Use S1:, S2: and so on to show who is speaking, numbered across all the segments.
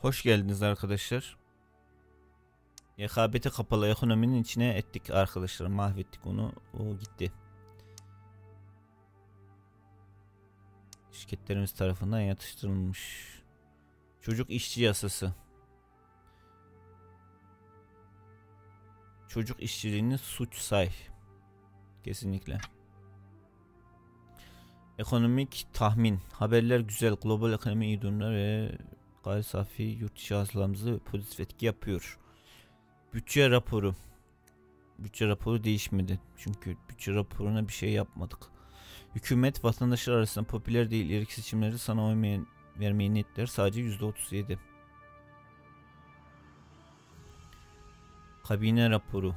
S1: Hoş geldiniz arkadaşlar. Rekabete kapalı ekonominin içine ettik arkadaşlar. Mahvettik onu. O gitti. Şirketlerimiz tarafından yatıştırılmış. Çocuk işçi yasası. Çocuk işçiliğini suç say. Kesinlikle. Ekonomik tahmin. Haberler güzel. Global ekonomi iyi durumda ve gayri safi yurt dışı hasılamızı pozitif etki yapıyor. Bütçe raporu. Bütçe raporu değişmedi. Çünkü bütçe raporuna bir şey yapmadık. Hükümet vatandaşlar arasında popüler değil ileriki seçimlerde sana oy vermeyi niyetler sadece %37. Kabine raporu.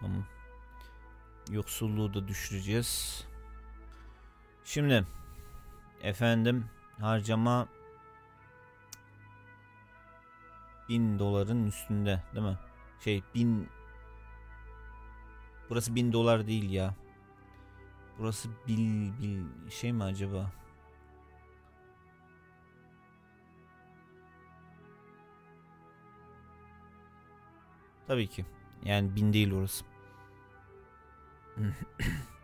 S1: Tamam. Yoksulluğu da düşüreceğiz. Şimdi efendim harcama bin doların üstünde değil mi? Şey bin Burası bin dolar değil ya. Burası bil bil şey mi acaba? Tabii ki. Yani bin değil orası.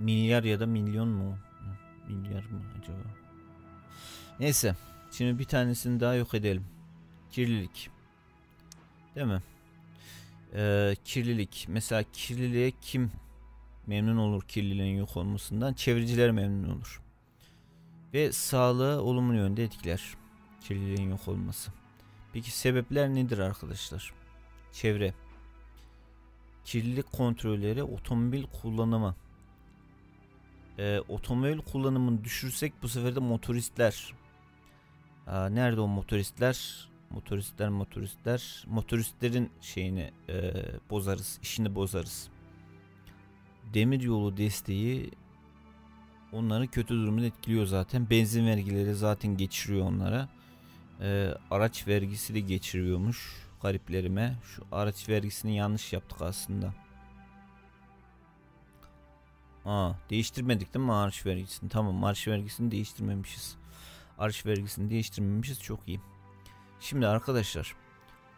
S1: Milyar ya da milyon mu? Milyar mı acaba? Neyse. Şimdi bir tanesini daha yok edelim. Kirlilik. Değil mi? Ee, kirlilik. Mesela kirliliğe kim memnun olur kirliliğin yok olmasından? Çevreciler memnun olur. Ve sağlığı olumlu yönde etkiler. Kirliliğin yok olması. Peki sebepler nedir arkadaşlar? Çevre. Kirlilik kontrolleri otomobil kullanımı. Ee, otomobil kullanımını düşürsek bu sefer de motoristler. Aa, nerede o motoristler? Motoristler motoristler. Motoristlerin şeyini e, bozarız. işini bozarız. Demir yolu desteği onları kötü durumda etkiliyor zaten. Benzin vergileri zaten geçiriyor onlara. Ee, araç vergisi de geçiriyormuş gariplerime. Şu araç vergisini yanlış yaptık aslında. Aa, değiştirmedik değil mi araç vergisini? Tamam araç vergisini değiştirmemişiz. Araç vergisini değiştirmemişiz çok iyi. Şimdi arkadaşlar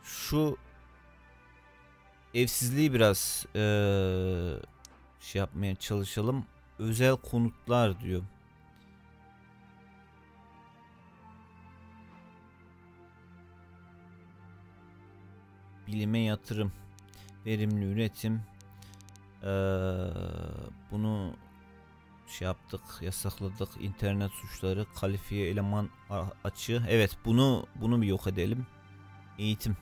S1: şu evsizliği biraz ee, şey yapmaya çalışalım. Özel konutlar diyor. bilime yatırım, verimli üretim. Ee, bunu şey yaptık, yasakladık. İnternet suçları, kalifiye eleman açığı. Evet, bunu bunu bir yok edelim. Eğitim.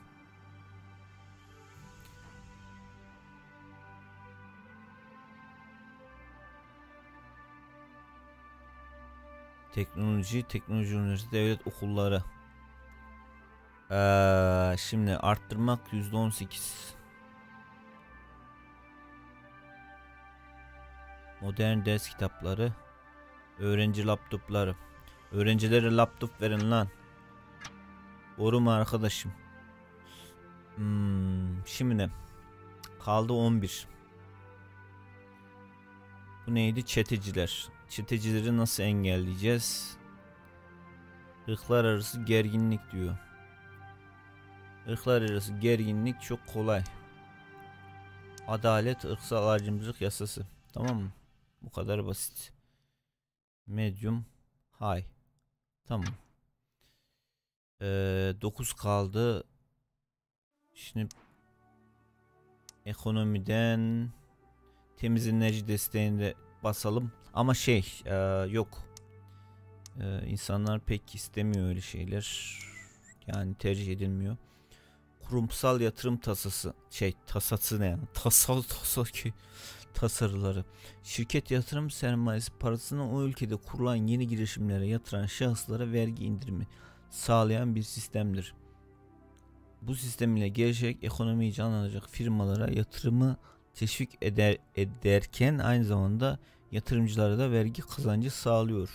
S1: Teknoloji, teknoloji üniversitesi devlet okulları. Ee, şimdi arttırmak %18. Modern ders kitapları. Öğrenci laptopları. Öğrencilere laptop verin lan. Doğru mu arkadaşım? Hmm, şimdi kaldı 11. Bu neydi? Çeteciler. Çetecileri nasıl engelleyeceğiz? Irklar arası gerginlik diyor. Irklar arası gerginlik çok kolay. Adalet ırksal ayrımcılık yasası. Tamam mı? Bu kadar basit. Medium high. Tamam. Ee, 9 kaldı. Şimdi ekonomiden temiz enerji desteğinde basalım. Ama şey e, yok. E, insanlar pek istemiyor öyle şeyler. Yani tercih edilmiyor kurumsal yatırım tasası şey tasası ne yani tasal tasa ki tasarıları şirket yatırım sermayesi parasını o ülkede kurulan yeni girişimlere yatıran şahıslara vergi indirimi sağlayan bir sistemdir. Bu sistem ile gelecek ekonomiyi canlanacak firmalara yatırımı teşvik eder, ederken aynı zamanda yatırımcılara da vergi kazancı sağlıyor.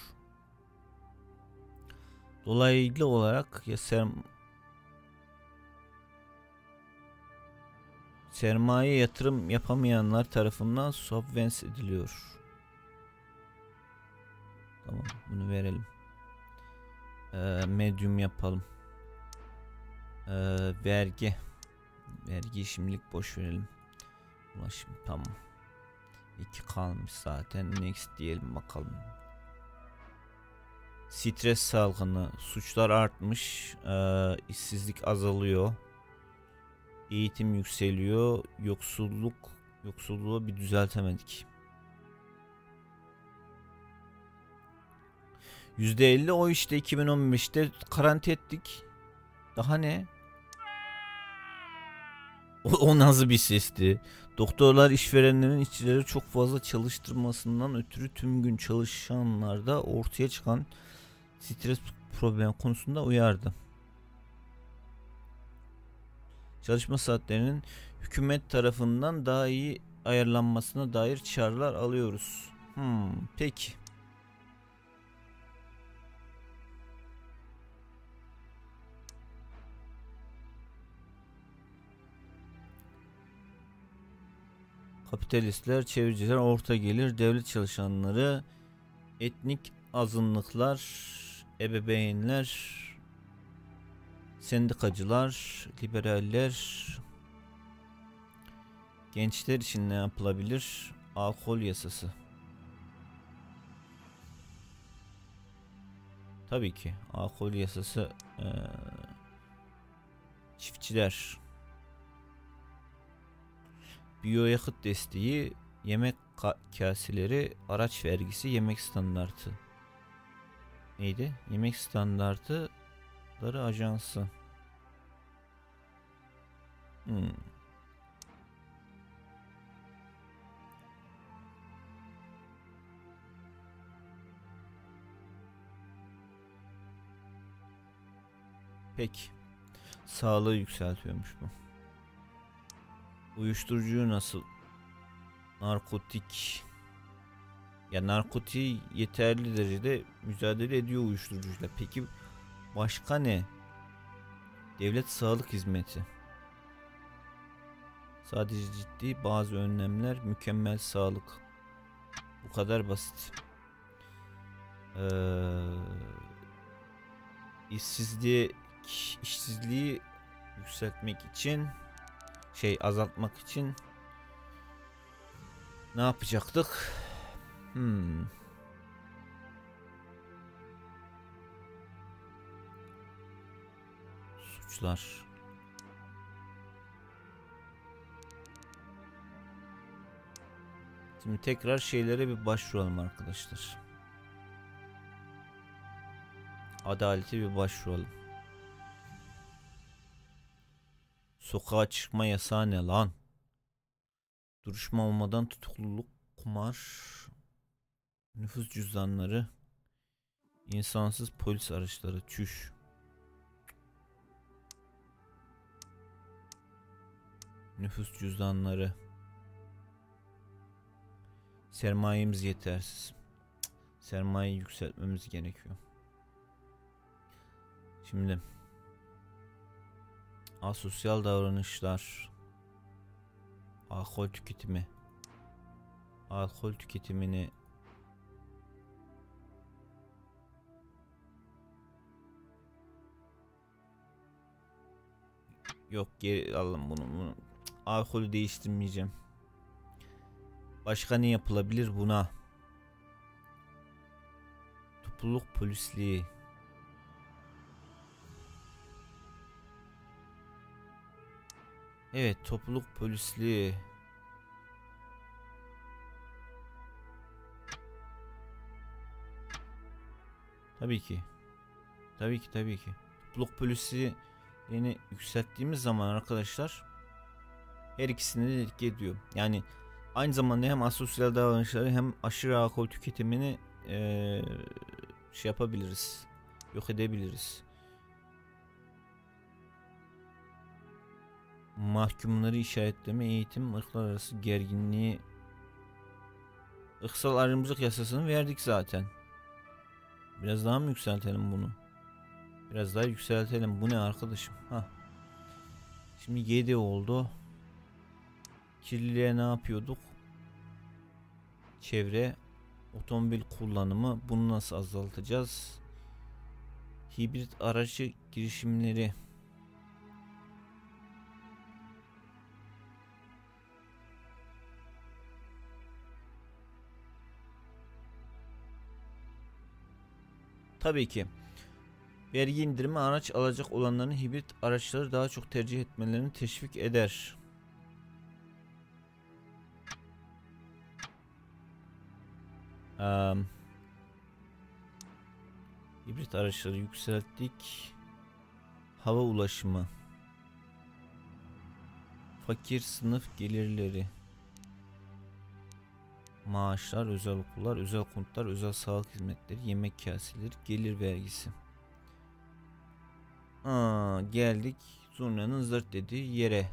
S1: Dolaylı olarak ya serm sermaye yatırım yapamayanlar tarafından subvens ediliyor. Tamam bunu verelim. Ee, medium yapalım. Ee, vergi. Vergi şimdilik boş verelim. Ulaşım tamam. 2 kalmış zaten. Next diyelim bakalım. Stres salgını, suçlar artmış, ee, işsizlik azalıyor, eğitim yükseliyor, yoksulluk, yoksulluğu bir düzeltemedik. %50 o işte 2015'te karantin ettik. Daha ne? O, o nasıl bir sesti? Doktorlar işverenlerin işçileri çok fazla çalıştırmasından ötürü tüm gün çalışanlarda ortaya çıkan stres problem konusunda uyardı. Çalışma saatlerinin hükümet tarafından daha iyi ayarlanmasına dair çağrılar alıyoruz. Hmm, peki. Kapitalistler, çevreciler, orta gelir, devlet çalışanları, etnik azınlıklar, ebeveynler, sendikacılar, liberaller, gençler için ne yapılabilir? Alkol yasası. Tabii ki alkol yasası ee, çiftçiler biyoyakıt desteği yemek kaseleri araç vergisi yemek standartı neydi? Yemek standartları ajansı. Hmm. Peki. Sağlığı yükseltiyormuş bu. Uyuşturucu nasıl? Narkotik ya narkotiği yeterli derecede mücadele ediyor uyuşturucuyla. Peki başka ne? Devlet sağlık hizmeti. Sadece ciddi bazı önlemler, mükemmel sağlık. Bu kadar basit. Ee, işsizliği, işsizliği yükseltmek için, şey azaltmak için ne yapacaktık? Hmm. Suçlar. Şimdi tekrar şeylere bir başvuralım arkadaşlar. Adalete bir başvuralım. Sokağa çıkma yasağı ne lan? Duruşma olmadan tutukluluk, kumar, Nüfus cüzdanları. insansız polis araçları. Çüş. Nüfus cüzdanları. Sermayemiz yetersiz. Sermayeyi yükseltmemiz gerekiyor. Şimdi asosyal davranışlar alkol tüketimi alkol tüketimini Yok geri alalım bunu. bunu. Alkolü değiştirmeyeceğim. Başka ne yapılabilir buna? Topluluk polisliği. Evet topluluk polisliği. Tabii ki. Tabii ki tabii ki. Topluluk polisi yeni yükselttiğimiz zaman arkadaşlar her ikisini de etki ediyor. Yani aynı zamanda hem asosyal davranışları hem aşırı alkol tüketimini ee, şey yapabiliriz. Yok edebiliriz. Mahkumları işaretleme, eğitim, ırklar arası gerginliği ırksal ayrımcılık yasasını verdik zaten. Biraz daha mı yükseltelim bunu? Biraz daha yükseltelim. Bu ne arkadaşım? Ha. Şimdi 7 oldu. Kirliliğe ne yapıyorduk? Çevre Otomobil kullanımı bunu nasıl azaltacağız? Hibrit aracı girişimleri. Tabii ki. Vergi indirimi araç alacak olanların hibrit araçları daha çok tercih etmelerini teşvik eder. Um, hibrit araçları yükselttik. Hava ulaşımı. Fakir sınıf gelirleri. Maaşlar, özel okullar, özel konutlar, özel sağlık hizmetleri, yemek kaseleri, gelir vergisi. Aa, geldik zurnanın zırt dediği yere.